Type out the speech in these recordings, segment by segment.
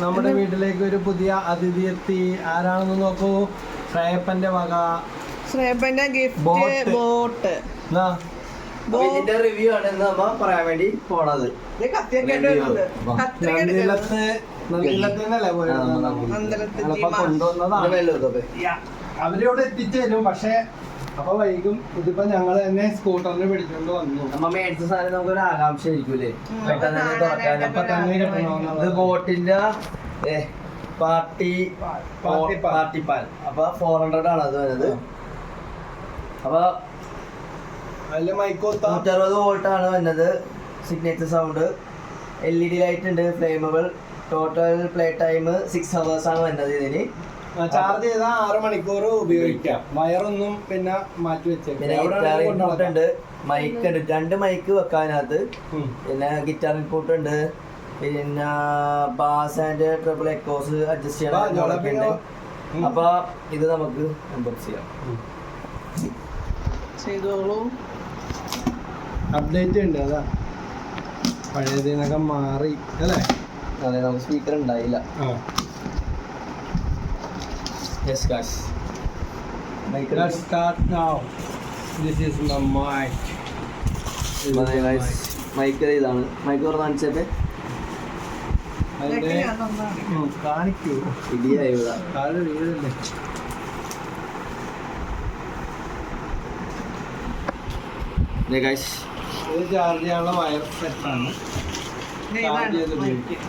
നമ്മുടെ വീട്ടിലേക്ക് ഒരു പുതിയ അതിഥി എത്തി. ആരാണെന്ന് നോക്കൂ? ശ്രേയപ്പന്റെ വക. ശ്രേയപ്പന്റെ ഗിഫ്റ്റ് ബോട്ട്. ഇതിന്റെ റിവ്യൂ ആണ് ഇന്ന് നമ്മ പറയാൻ വേണ്ടി പോണത്. കൊണ്ടുവന്നതാണ്. അവരോട് എത്തിച്ചേരും പക്ഷെ അപ്പൊ വൈകും ഇതിപ്പോ ഞങ്ങൾ തന്നെ സ്കൂട്ടറിന് പിടിച്ചോണ്ട് വന്നു. നമ്മ മേടിച്ച സാധനം നമുക്കൊരു ആകാംക്ഷ ആയിരിക്കൂലേ പെട്ടെന്ന് തന്നെ തുറക്കാൻ അപ്പൊ തന്നെ കിട്ടണമെന്നുള്ളത്. ഇത് ബോട്ടിന്റെ ഏ, പാർട്ടി പാർട്ടി പാൽ. പാർട്ടി പാൽ. അപ്പൊ ഫോർ ഹൺഡ്രഡ് ആണ് അത് വരുന്നത് അപ്പൊ അതിൽ മൈക്കോത്ത നൂറ്ററുപത് വോൾട്ട് ആണ് വന്നത്. Signature sound L E D light ഉണ്ട് flammable total play time six hours ആണ് വരുന്നത് ഇതിന്. ചാർജ് ചെയ്താൽ ആറ് മണിക്കൂർ ഉപയോഗിക്കാം. വയറൊന്നും പിന്നെ മാറ്റി ഉണ്ട്. മൈക്ക് ഉണ്ട്. രണ്ട് മൈക്ക് വെക്കാനകത്ത്. പിന്നെ ഗിറ്റാർ ഇൻപുട്ട് ഉണ്ട്. പിന്നെ bass and treble echoes adjust ചെയ്യണം. അപ്പൊ ഇത് നമുക്ക് ചെയ്യാം. ചെയ്തോളൂ. അപ്ഡേറ്റ് ഉണ്ട് അതാ. പഴയതിനൊക്കെ മാറി അല്ലേ? അതെ നമുക്ക് സ്പീക്കർ ഉണ്ടായില്ല. ആ guys. കാശ് mic Let's start now. This is my mic. This is my mic. Mic ഇതാണ് മൈക്ക് തുറന്ന് കാണിച്ചപ്പോ അതിന്റെ. കാണിക്കൂ ഇടിയായി വീഴല്ലേ ഇത് ചാർജ് ചെയ്യാനുള്ള വയർ സെറ്റാണ് ചാർജ് ചെയ്ത് ഇതാണ് ഉപയോഗിക്കും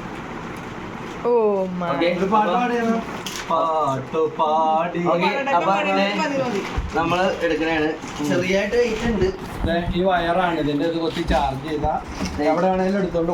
ഓ പാട്ട് പാടി. അപ്പൊ അങ്ങനെ. നമ്മൾ എടുക്കണേണ് ചെറിയായിട്ട് വെയിറ്റ് ഉണ്ട്. ഈ വയറാണ് ഇതിന്റെ ഇത് കൊത്തി ചാർജ് ചെയ്താ. എവിടെ വേണേലും എടുത്തോണ്ട്